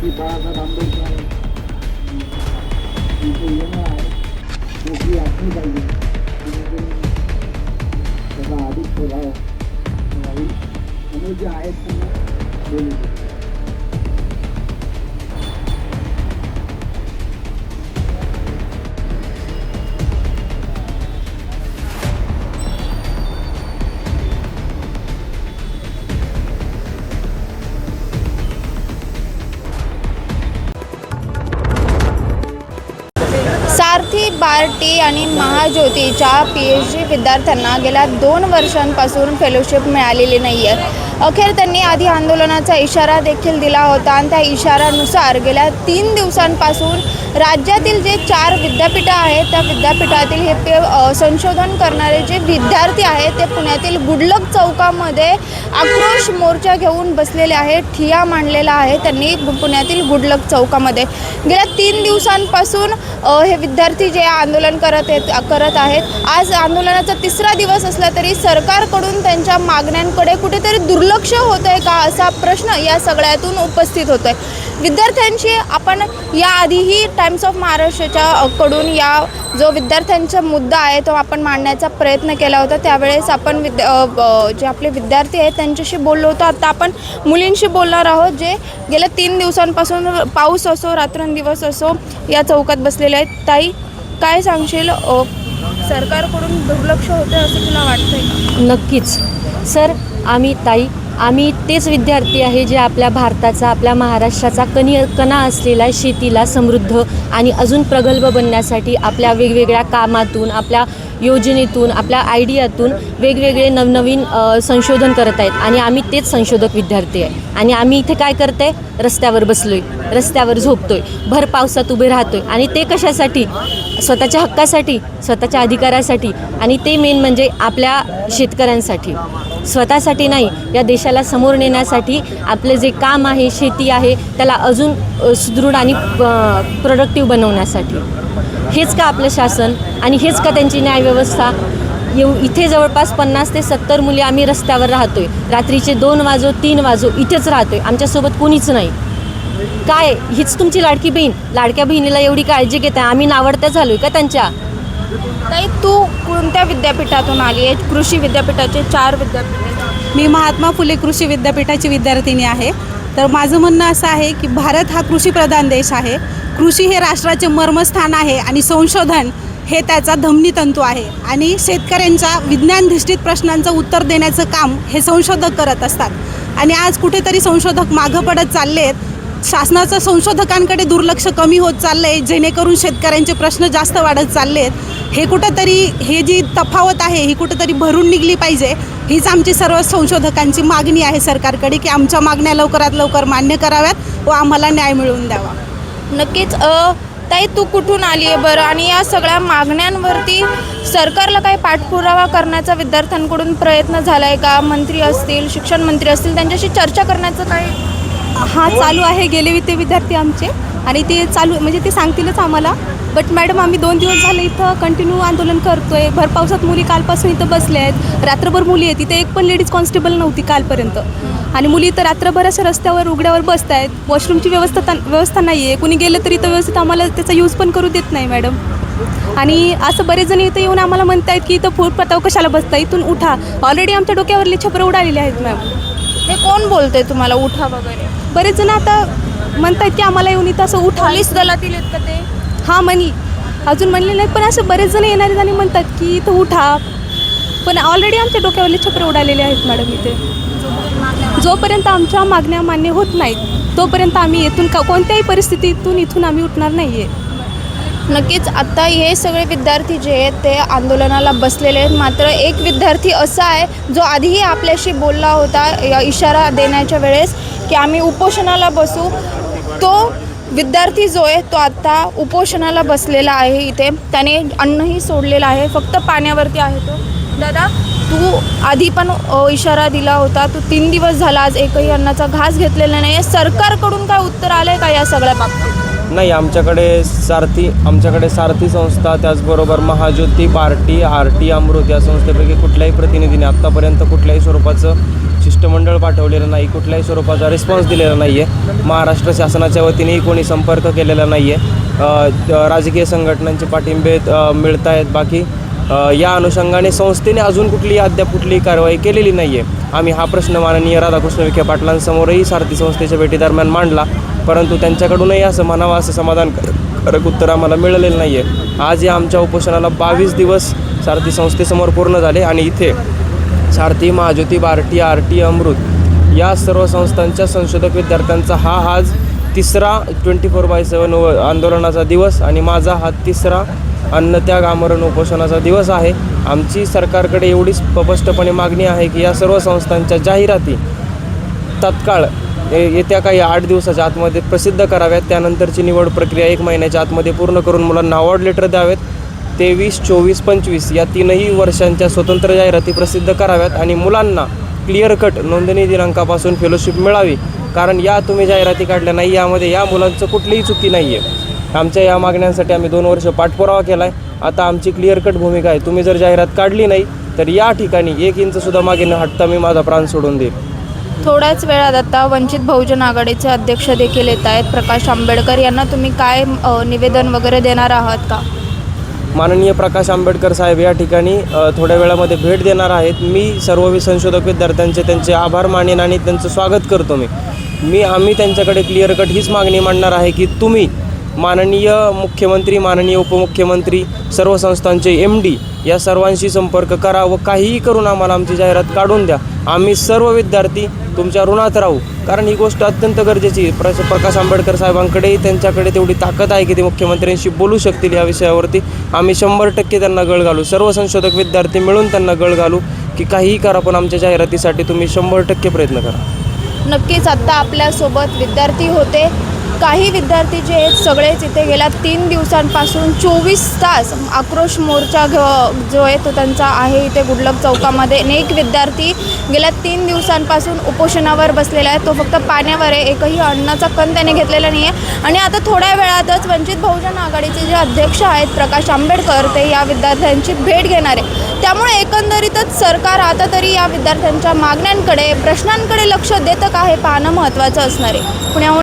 प्रतिमूर्ती बाळासाहेब आंबेडकर इथे येणं आहे नोकरी असली पाहिजे त्याचा अधिक प्रभाव आणि जे आहेत त्यांना महाज्योती आणि महाज्योतीच्या पी एच डी विद्यार्थ्यांना गेल्या दोन वर्षांपासून फेलोशिप मिळालेली नाही आहे अखेर त्यांनी आधी आंदोलनाचा इशारा देखील दिला होता आणि त्या इशाऱ्यानुसार गेल्या तीन दिवसांपासून राज्यातील जे चार विद्यापीठं आहेत त्या विद्यापीठातील हे पे संशोधन करणारे जे विद्यार्थी आहेत ते पुण्यातील गुडलक चौकामध्ये आक्रोश मोर्चा घेऊन बसलेले आहेत ठिया मांडलेला आहे त्यांनी पुण्यातील गुडलक चौकामध्ये. गेल्या तीन दिवसांपासून हे विद्यार्थी जे आंदोलन करत आहेत करत आहेत. आज आंदोलनाचा तिसरा दिवस असला तरी सरकारकडून त्यांच्या मागण्यांकडे कुठेतरी दुर्लक्ष होत आहे का असा प्रश्न या सगळ्यातून उपस्थित होतो आहे विद्यार्थ्यांशी आपण याआधीही टाइम्स ऑफ महाराष्ट्राच्या कडून या जो विद्यार्थ्यांचा मुद्दा आहे तो आपण मांडण्याचा प्रयत्न केला होता. त्यावेळेस आपण विद्या जे आपले विद्यार्थी आहेत त्यांच्याशी बोललो होतो. आता आपण मुलींशी बोलणार आहोत जे गेल्या तीन दिवसांपासून पाऊस असो रात्रंदिवस असो या चौकात बसलेले आहेत. ताई काय सांगशील? सरकारकडून दुर्लक्ष होते असं तुला वाटतंय नक्कीच. सर आम्ही ताई आम्ही तेच विद्यार्थी आहे जे आपल्या भारताचा आपल्या महाराष्ट्राचा कणी कणा असलेला शेतीला समृद्ध आणि अजून प्रगल्भ बनण्यासाठी आपल्या वेगवेगळ्या कामातून आपल्या योजनेतून आपल्या आयडियातून वेगवेगळे नवनवीन संशोधन करत आहेत. आणि आम्ही तेच संशोधक विद्यार्थी आहे. आणि आम्ही इथे काय करते रस्त्यावर बसलोय. रस्त्यावर झोपतोय. भर पावसात उभे राहतोय. आणि ते कशासाठी? स्वतःच्या हक्कासाठी स्वतःच्या अधिकारासाठी. आणि ते मेन म्हणजे आपल्या शेतकऱ्यांसाठी. स्वतःसाठी नाही या देशाला समोर नेण्यासाठी आपले जे काम आहे शेती आहे त्याला अजून सुदृढ आणि प्रोडक्टिव्ह बनवण्यासाठी. हेच का आपलं शासन? आणि हेच का त्यांची न्यायव्यवस्था? येऊ इथे जवळपास पन्नास ते सत्तर मुली आम्ही रस्त्यावर राहतोय. रात्रीचे दोन वाजो तीन वाजो इथेच राहतोय. आमच्यासोबत कोणीच नाही. काय? हीच तुमची लाडकी बहीण. लाडक्या बहिणीला एवढी काळजी घेताय. आम्ही नावडत्या झालोय का त्यांच्या? ताई तू कोणत्या विद्यापीठातून आली आहे कृषी विद्यापीठाचे चार विद्यापीठ. मी महात्मा फुले कृषी विद्यापीठाची विद्यार्थिनी आहे. तर माझं म्हणणं असं आहे की भारत हा कृषीप्रधान देश आहे. कृषी हे राष्ट्राचे मर्मस्थान आहे आणि संशोधन हे त्याचा धमनी तंतू आहे. आणि शेतकऱ्यांच्या विज्ञानधिष्ठित प्रश्नांचं उत्तर देण्याचं काम हे संशोधक करत असतात. आणि आज कुठेतरी संशोधक मागं पडत चालले आहेत शासनाचं संशोधकांकडे दुर्लक्ष कमी होत चाललं आहे जेणेकरून शेतकऱ्यांचे प्रश्न जास्त वाढत चालले आहेत हे कुठंतरी हे जी तफावत आहे ही कुठंतरी भरून निघली पाहिजे हीच आमची सर्व संशोधकांची मागणी आहे सरकारकडे की आमच्या मागण्या लवकरात लवकर मान्य कराव्यात व आम्हाला न्याय मिळवून द्यावा. नक्कीच ताई तू कुठून आली आहे बरं? आणि या सगळ्या मागण्यांवरती सरकारला काही पाठपुरावा करण्याचा विद्यार्थ्यांकडून प्रयत्न झाला आहे का? मंत्री असतील शिक्षण मंत्री असतील त्यांच्याशी चर्चा करण्याचं काही हा चालू आहे? गेले ते विद्यार्थी आमचे? आणि ते चालू म्हणजे ते सांगतीलच आम्हाला. बट मॅडम आम्ही दोन दिवस झाले इथं कंटिन्यू आंदोलन करतोय. भर पावसात मुली कालपासून इथं बसल्या आहेत. रात्रभर मुली आहेत. इथे एक पण लेडीज कॉन्स्टेबल नव्हती कालपर्यंत. आणि मुली इथं रात्रभर अशा रस्त्यावर उघड्यावर बसत आहेत वॉशरूमची व्यवस्था व्यवस्था नाही आहे कुणी गेलं तरी इथं व्यवस्थित आम्हाला त्याचा यूज पण करू देत नाही मॅडम आणि असं बरेच जण इथं येऊन आम्हाला म्हणतायत की इथं फूट पटाव कशाला बसता? इथून उठा. ऑलरेडी आमच्या डोक्यावरली छपरं उडालेली आहेत मॅम हे कोण बोलते तुम्हाला? उठा वगैरे. बरेच जण आता म्हणतायत की आम्हाला येऊन इथं असं उठा पोलीस दलातील आहेत का ते? हां म्हणली अजून म्हणले नाहीत पण असं बरेच जण येणारे आणि म्हणतात की इथं उठा. पण ऑलरेडी आमच्या डोक्यावरले छपरे उडालेले आहेत मॅडम इथे. जोपर्यंत आमच्या मागण्या मान्य होत नाहीत तोपर्यंत आम्ही येथून का कोणत्याही परिस्थितीतून इथून आम्ही उठणार नाही आहे नक्कीच आत्ता हे सगळे विद्यार्थी जे आहेत ते आंदोलनाला बसलेले आहेत. मात्र एक विद्यार्थी असा आहे जो आधीही आपल्याशी बोलला होता या इशारा देण्याच्या वेळेस की आम्ही उपोषणाला बसू. तो विद्यार्थी जो आहे तो आत्ता उपोषणाला बसलेला आहे इथे. त्याने अन्नही सोडलेलं आहे. फक्त पाण्यावरती आहे तो. दादा तू आधी पण इशारा दिला होता. तू तीन दिवस झाला आज एकही अन्नाचा घास घेतलेला नाही आहे सरकारकडून काय उत्तर आलं आहे का या सगळ्या बाबतीत? नाही आमच्याकडे सारथी आमच्याकडे सारथी संस्था त्याचबरोबर महाज्योती पार्टी आर टी अमृत या संस्थेपैकी कुठल्याही प्रतिनिधीने आत्तापर्यंत कुठल्याही स्वरूपाचं शिष्टमंडळ पाठवलेलं नाही कुठल्याही स्वरूपाचा रिस्पॉन्स दिलेला नाही आहे महाराष्ट्र शासनाच्या वतीनेही कोणी संपर्क केलेला नाही आहे राजकीय संघटनांचे पाठिंबे मिळत आहेत बाकी या अनुषंगाने संस्थेने अजून कुठलीही अद्याप कुठलीही कारवाई केलेली नाही आहे आम्ही हा प्रश्न माननीय राधाकृष्ण विखे पाटलांसमोरही सारथी संस्थेच्या भेटीदरम्यान मांडला. परंतु त्यांच्याकडूनही असं म्हणावं असं समाधानकारक उत्तर आम्हाला मिळालेलं नाही आहे आज या आमच्या उपोषणाला बावीस दिवस सारथी संस्थेसमोर पूर्ण झाले आणि इथे सारथी महाज्योती बार्टी आर टी अमृत या सर्व संस्थांच्या संशोधक विद्यार्थ्यांचा हा आज तिसरा ट्वेंटी फोर बाय सेवन आंदोलनाचा दिवस आणि माझा हा तिसरा अन्नत्याग आमरण उपोषणाचा दिवस आहे. आमची सरकारकडे एवढीच स्पष्टपणे मागणी आहे की या सर्व संस्थांच्या जाहिराती तत्काळ येत्या काही आठ दिवसाच्या आतमध्ये प्रसिद्ध कराव्यात. त्यानंतरची निवड प्रक्रिया एक महिन्याच्या आतमध्ये पूर्ण करून मुलांना अवॉर्ड लेटर द्यावेत. तेवीस चोवीस पंचवीस या तीनही वर्षांच्या स्वतंत्र जाहिराती प्रसिद्ध कराव्यात आणि मुलांना क्लिअर कट नोंदणी दिनांकापासून फेलोशिप मिळावी. कारण या तुम्ही जाहिराती काढल्या नाही यामध्ये या मुलांचं कुठलीही चुकी नाही आहे आमच्या या मागण्यांसाठी आम्ही दोन वर्ष पाठपुरावा केला आहे आता आमची क्लिअर कट भूमिका आहे. तुम्ही जर जाहिरात काढली नाही तर या ठिकाणी एक इंचसुद्धा मागे न हटता मी माझा प्राण सोडून देईल थोड्याच वेळात आता वंचित बहुजन आघाडीचे अध्यक्ष देखील येत आहेत. प्रकाश आंबेडकर यांना तुम्ही काय निवेदन वगैरे देणार आहात का? माननीय प्रकाश आंबेडकर साहेब या ठिकाणी थोड्या वेळामध्ये भेट देणार आहेत. मी सर्व संशोधक विद्यार्थ्यांचे त्यांचे आभार मानेन आणि त्यांचं स्वागत करतो मी. मी आम्ही त्यांच्याकडे क्लिअर कट हीच मागणी मांडणार आहे की तुम्ही माननीय मुख्यमंत्री माननीय उपमुख्यमंत्री सर्व संस्थांचे एम डी या सर्वांशी संपर्क करा व काहीही करून आम्हाला आमची जाहिरात काढून द्या. आम्ही सर्व विद्यार्थी तुमच्या ऋणात राहू. कारण ही गोष्ट अत्यंत गरजेची आहे. प्र प्रकाश आंबेडकर साहेबांकडे त्यांच्याकडे तेवढी ताकद आहे की ते मुख्यमंत्र्यांशी बोलू शकतील या विषयावरती. आम्ही शंभर टक्के त्यांना गळ घालू. सर्व संशोधक विद्यार्थी मिळून त्यांना गळ घालू की काहीही करा पण आमच्या जाहिरातीसाठी तुम्ही शंभर टक्के प्रयत्न करा. नक्कीच आत्ता आपल्यासोबत विद्यार्थी होते. काही विद्यार्थी जे आहेत सगळेच इथे गेल्या तीन दिवसांपासून चोवीस तास आक्रोश मोर्चा घ जो आहे तो त्यांचा आहे इथे गुडलक चौकामध्ये. अनेक विद्यार्थी गेल्या तीन दिवसांपासून उपोषणावर बसलेला आहे. तो फक्त पाण्यावर आहे. एकही अन्नाचा कण त्याने घेतलेला नाही आहे आणि आता थोड्या वेळातच वंचित बहुजन आघाडीचे जे अध्यक्ष आहेत प्रकाश आंबेडकर ते या विद्यार्थ्यांची भेट घेणार आहे. त्यामुळे एकंदरीतच सरकार आता तरी या विद्यार्थ्यांच्या मागण्यांकडे प्रश्नांकडे लक्ष देतं का हे पाहणं महत्त्वाचं असणार आहे. पुण्याहून